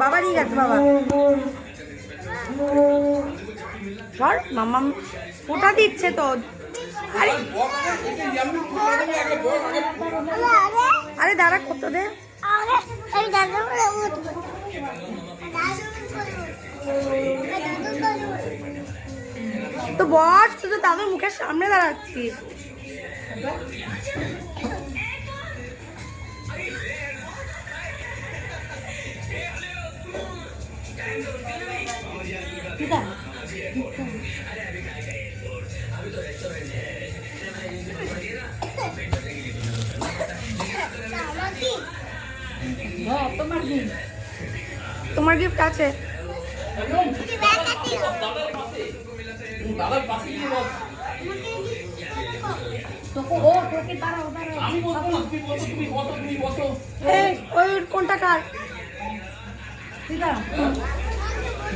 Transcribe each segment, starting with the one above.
বাবা নিয়ে গেছে, বাবা। ধর, মাম্মাম ফোটা দিচ্ছে তো। আরে। আরে দাঁড়া, কত দে। তো বস, তুই তো দাদুর মুখের সামনে দাঁড়াচ্ছিস। বসো। এই ওই কোনটা কার বলে দাও আমি রেডি আর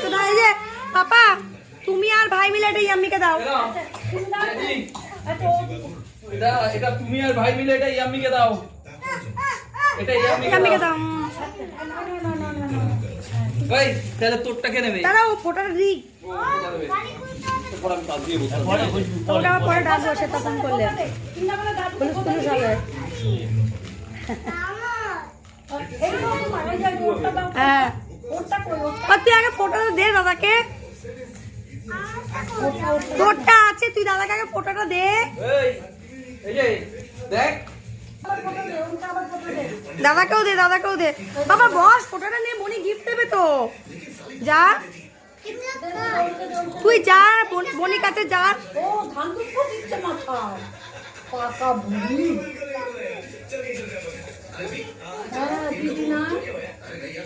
এই দাও এই যে পাপা তুমি আর ভাই মিলে এটা ইয়াম্মিকে দাও। এটা এটা তুমি আর ভাই মিলে এটা ইয়াম্মিকে দাও। এটা ইয়াম্মিকে দাও। ভাই তাহলে তোরটা কে নেবে? ফটোটা দিই। ও, ওটা। পরে ডাকবো সে তখন করলে। পুলিশ পুলিশ হবে দাও হ্যাঁ। তুই আগে ফটোটা দে দাদাকে। তোরটা আছে তুই দাদাকে আগে ফটোটা দে। এই এই যে দেখ। আবার ফটো দে ওরটা আবার ফটো দে দাদাকেও দে দাদাকেও দে। বাবা বস ফটোটা নিয়ে মনি গিফট দেবে তো। যা। তুই যা বন- বনির কাছে যা।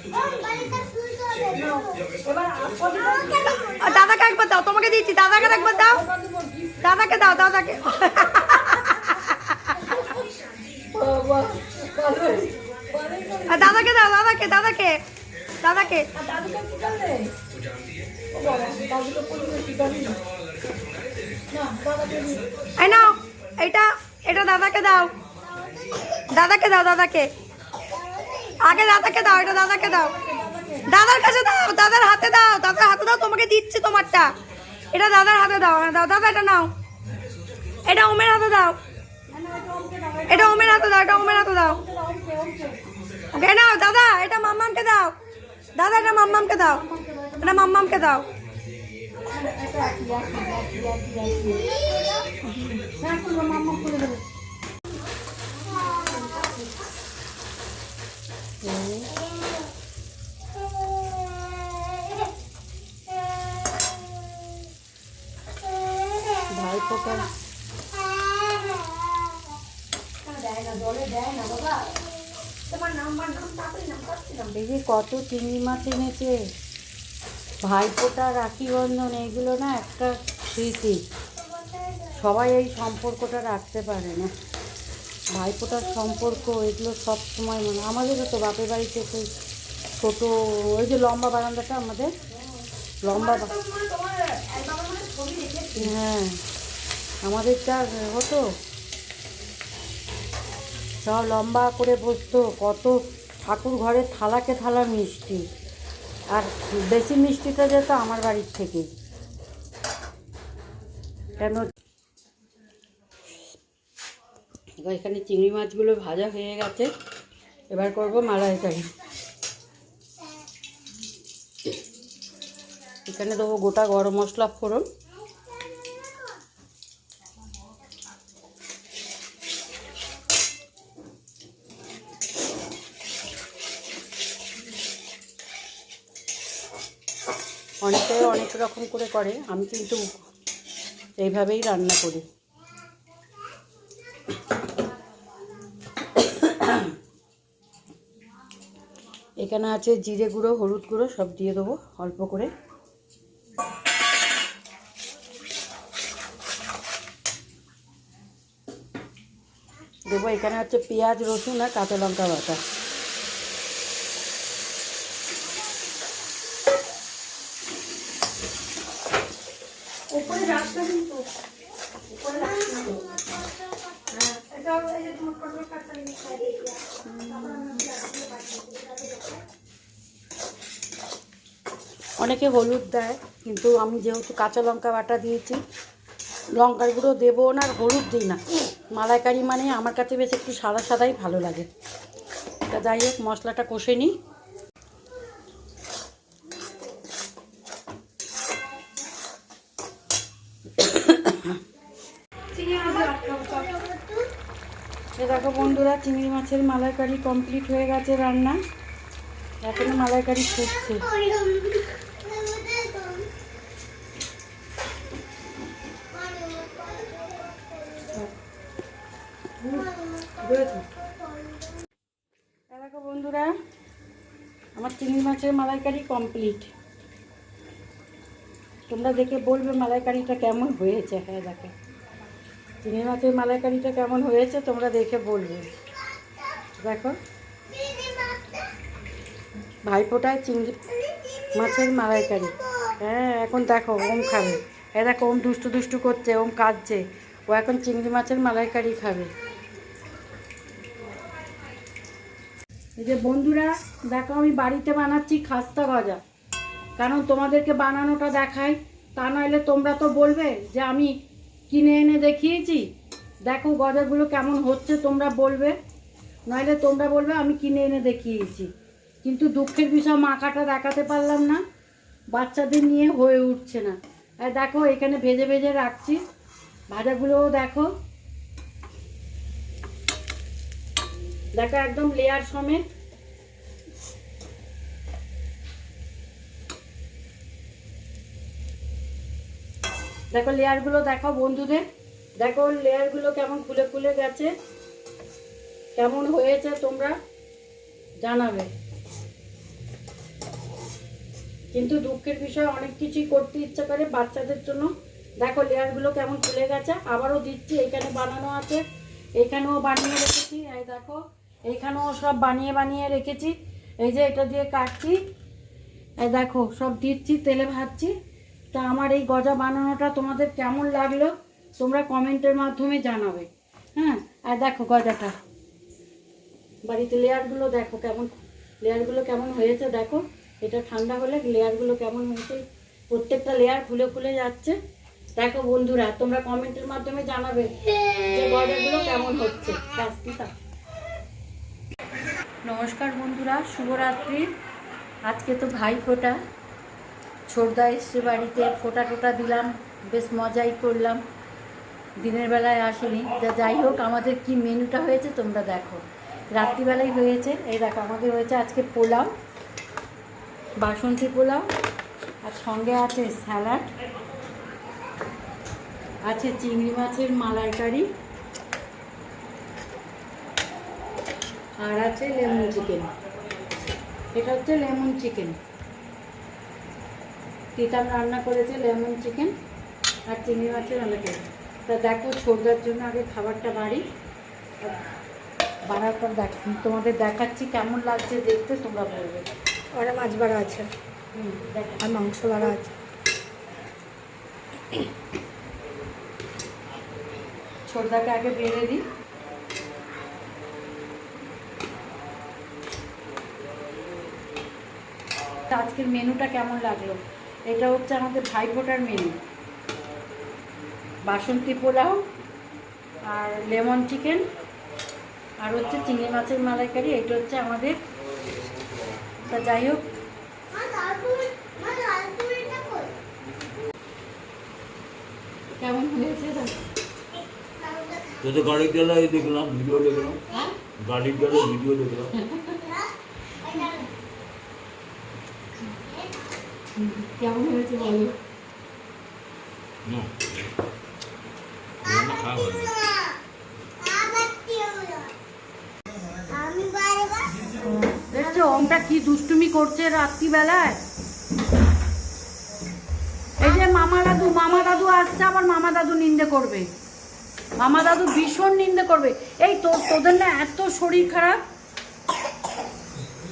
হ্যাঁ দাদাকে একবার দাও, তোমাকে দিচ্ছি। দাদাকে একবার দাও। দাদাকে দাও, দাদাকে। দাদাকে দাও, দাদাকে দাদাকে। দাদাকে। নাও, এটা এটা দাদাকে দাও। দাদাকে দাও, দাদাকে। আগে দাদাকে দাও, এটা দাদাকে দাও। দাদার কাছে দাও, দাদার হাতে দাও, দাদার হাতে দাও, তোমাকে দিচ্ছি তোমারটা। এটা দাদার হাতে দাও হ্যাঁ দাও, দাদা, এটা নাও। এটা ওমের হাতে দাও। এটা ওমের হাতে দাও, এটা ওমের হাতে দাও। ওকে, নাও, দাদা, এটা মাম্মামকে দাও। দাদা, এটা মাম্মামকে দাও। এটা মাম্মামকে দাও। হ্যাঁ এই যে কত চিংড়ি মাছ এনেছে। ভাইফোঁটা রাখি বন্ধন এইগুলো না একটা স্মৃতি। সবাই এই সম্পর্কটা রাখতে পারে না। ভাইফোঁটার সম্পর্ক এগুলো সব সময় মানে আমাদেরও তো বাপের বাড়িতে সেই ছোটো ওই যে লম্বা বারান্দাটা আমাদের। লম্বা হ্যাঁ। আমাদেরটা হতো সব লম্বা করে বসতো, কত ঠাকুর ঘরে থালাকে থালা মিষ্টি। আর বেশি মিষ্টিটা যেত আমার বাড়ির থেকে। কেন? এখানে চিংড়ি মাছগুলো ভাজা হয়ে গেছে। এবার করব মালাইকারি। এখানে দেবো গোটা গরম মশলা ফোড়ন। অনেকে অনেক রকম করে করে, আমি কিন্তু এইভাবেই রান্না করি। এখানে আছে জিরে গুঁড়ো, হলুদ গুঁড়ো, সব দিয়ে দেবো অল্প করে। দেবো এখানে হচ্ছে পেঁয়াজ, রসুন আর কাঁচা লঙ্কা বাটা। অনেকে হলুদ দেয়, কিন্তু আমি যেহেতু কাঁচা লঙ্কা বাটা দিয়েছি, লঙ্কার গুঁড়ো দেবো না আর হলুদ দিই না। মালাইকারি মানে আমার কাছে বেশ একটু সাদা সাদাই ভালো লাগে। তা যাই হোক, মশলাটা কষে নিই চিনি আমাদের আটকাবো, চল। এ দেখো বন্ধুরা, চিংড়ি মাছের মালাইকারি কমপ্লিট হয়ে গেছে রান্না। এখন মালাইকারি ফুটছে? দেখো বন্ধুরা, আমার চিংড়ি মাছের মালাইকারি কমপ্লিট তোমরা দেখে বলবে মালাইকারিটা কেমন হয়েছে হ্যাঁ দেখো। চিংড়ি মাছের মালাইকারিটা কেমন হয়েছে তোমরা দেখে বলবে। দেখো। ভাইফোঁটায় চিংড়ি মাছের মালাইকারি। হ্যাঁ এখন দেখো, ওম খাবে। এ দেখো, ওম দুষ্টু দুষ্টু করছে, ওম কাঁদছে। ও এখন চিংড়ি মাছের মালাইকারি খাবে। এই যে বন্ধুরা, দেখো, আমি বাড়িতে বানাচ্ছি খাস্তা গজা কারণ তোমাদেরকে বানানোটা দেখাই, তা নইলে তোমরা তো বলবে যে আমি কিনে এনে দেখিয়েছি। দেখো গজাগুলো কেমন হচ্ছে, তোমরা বলবে। নইলে তোমরা বলবে, আমি কিনে এনে দেখিয়েছি। কিন্তু দুঃখের বিষয় মাখাটা দেখাতে পারলাম না। বাচ্চাদের নিয়ে হয়ে উঠছে না। আর দেখো, এখানে ভেজে ভেজে রাখছি। ভাজাগুলোও দেখো। দেখো, একদম লেয়ার সমেত। দেখো লেয়ারগুলো দেখো বন্ধুদের। দেখো লেয়ারগুলো কেমন খুলে খুলে গেছে। কেমন হয়েছে তোমরা জানাবে। কিন্তু দুঃখের বিষয়, অনেক কিছুই করতে ইচ্ছা করে বাচ্চাদের জন্য। দেখো লেয়ারগুলো কেমন খুলে গেছে। আবারও দিচ্ছি, এখানে বানানো আছে। এখানেও বানিয়ে রেখেছি। এই দেখো, এখানেও সব বানিয়ে বানিয়ে রেখেছি। এই যে এটা দিয়ে কাটছি। এই দেখো, সব দিচ্ছি, তেলে ভাজছি। তা আমার এই গজা বানানোটা তোমাদের কেমন লাগল? তোমরা কমেন্টের মাধ্যমে জানাবে। হ্যাঁ? আর দেখো গজাটা। বাড়িতে লেয়ারগুলো দেখো কেমন, লেয়ারগুলো কেমন হয়েছে দেখো। এটা ঠান্ডা হলে লেয়ারগুলো কেমন হয়েছে? প্রত্যেকটা লেয়ার খুলে খুলে যাচ্ছে। দেখো বন্ধুরা, তোমরা কমেন্টের মাধ্যমে জানাবে যে গজাগুলো কেমন হচ্ছে। নমস্কার বন্ধুরা, শুভরাত্রি। আজকে তো ভাই ছোটদা এসছে বাড়িতে, ফোটা টোটা দিলাম, বেশ মজাই করলাম। দিনের বেলায় আসেনি। যা যাই হোক, আমাদের কি মেনুটা হয়েছে তোমরা দেখো। রাত্রিবেলায় হয়েছে। এই দেখো, আমাদের হয়েছে আজকে পোলাও, বাসন্তী পোলাও, আর সঙ্গে আছে স্যালাড, আছে চিংড়ি মাছের মালাইকারি, আর আছে লেমন চিকেন। এটা হচ্ছে লেমন চিকেন। তিতাম রান্না করেছে লেমন চিকেন আর চিংড়ি মাছের মালাইকারি তা দেখো ছোটদার জন্য আগে খাবারটা বাড়ি। বাড়ার পর দেখ তোমাদের দেখাচ্ছি কেমন লাগছে দেখতে তোমরা বলবে। ওরা মাছ বাড়া আছে। হুম আর মাংস বাড়া আছে। ছোটদাকে আগে বেড়ে দিই। আজকের মেনুটা কেমন লাগল? এটা হচ্ছে আমাদের ভাইফোঁটার মেনু। বাসন্তী পোলাও আর লেমন চিকেন আর হচ্ছে চিংড়ি মাছের মালাইকারি। এটা হচ্ছে আমাদের। তা যাই হোক। কেমন হয়েছে। তো গাড়ির জ্বালায় দেখলাম ভিডিও দেখলাম। গাড়ির জ্বালায় ভিডিও দেখলাম। কেমন হয়েছে বলো ওমটা কি দুষ্টুমি করছে রাত্রিবেলায়? এই যে মামা দাদু মামা দাদু আসছে আবার মামা দাদু নিন্দে করবে। মামা দাদু ভীষণ নিন্দে করবে। এই তো তোদের না এত শরীর খারাপ?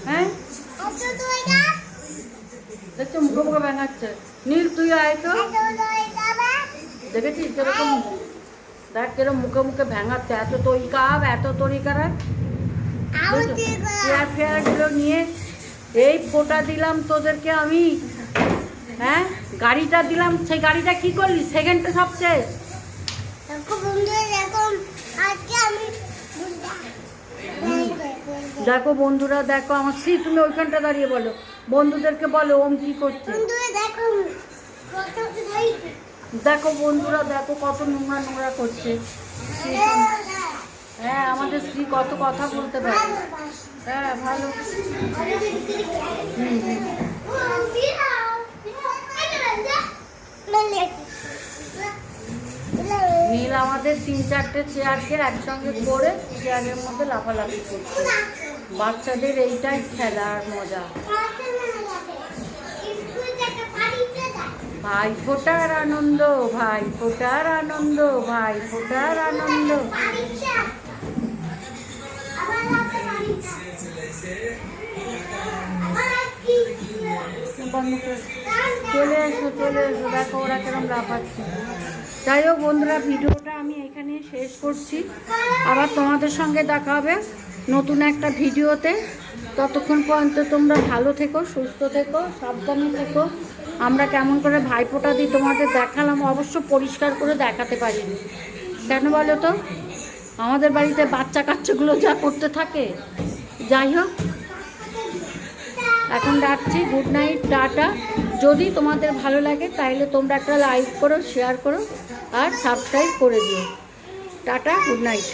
হ্যাঁ? নীল, তুই আয় তো। দেখেছিস কীরকম দেখ কীরকম মুখে মুখে এত তরি কাপ, এত তরি নিয়ে এই ফোটা দিলাম তোদেরকে আমি। হ্যাঁ? গাড়িটা দিলাম। সেই গাড়িটা কি করলি? সেকেন্ডটা সব দেখো বন্ধুরা, দেখো আমার শ্রী তুমি ওইখানটা দাঁড়িয়ে বলো। বন্ধুদেরকে বলো ওম কি করছে? দেখো বন্ধুরা দেখো কত নোংরা নোংরা করছে। হ্যাঁ আমাদের স্ত্রী কত কথা বলতে পারে। হ্যাঁ ভালো। নীল আমাদের তিন চারটে চেয়ারকে একসঙ্গে করে চেয়ারের মধ্যে লাফালাফি করছে। বাচ্চাদের এইটাই খেলার মজা। ভাই ফোটার আনন্দ, ভাই ফোটার আনন্দ, ভাই ফোটার আনন্দ। চলে এসো চলে এসো, দেখো ওরা কেরম লাফাচ্ছে। যাই হোক বন্ধুরা, ভিডিওটা আমি এখানে শেষ করছি। আবার তোমাদের সঙ্গে দেখা হবে। নতুন একটা ভিডিওতে। ততক্ষণ পর্যন্ত তোমরা ভালো থেকো, সুস্থ থেকো, সাবধানে থেকো। আমরা কেমন করে ভাইফোঁটা দিই তোমাদের দেখালাম, অবশ্য পরিষ্কার করে দেখাতে পারিনি। কেন বলো তো? আমাদের বাড়িতে বাচ্চা কাচ্চাগুলো যা করতে থাকে। যাই হোক, এখন রাখছি। গুড নাইট, টাটা। যদি তোমাদের ভালো লাগে তাহলে তোমরা একটা লাইক করো, শেয়ার করো, আর সাবস্ক্রাইব করে দিও। টাটা, গুড নাইট।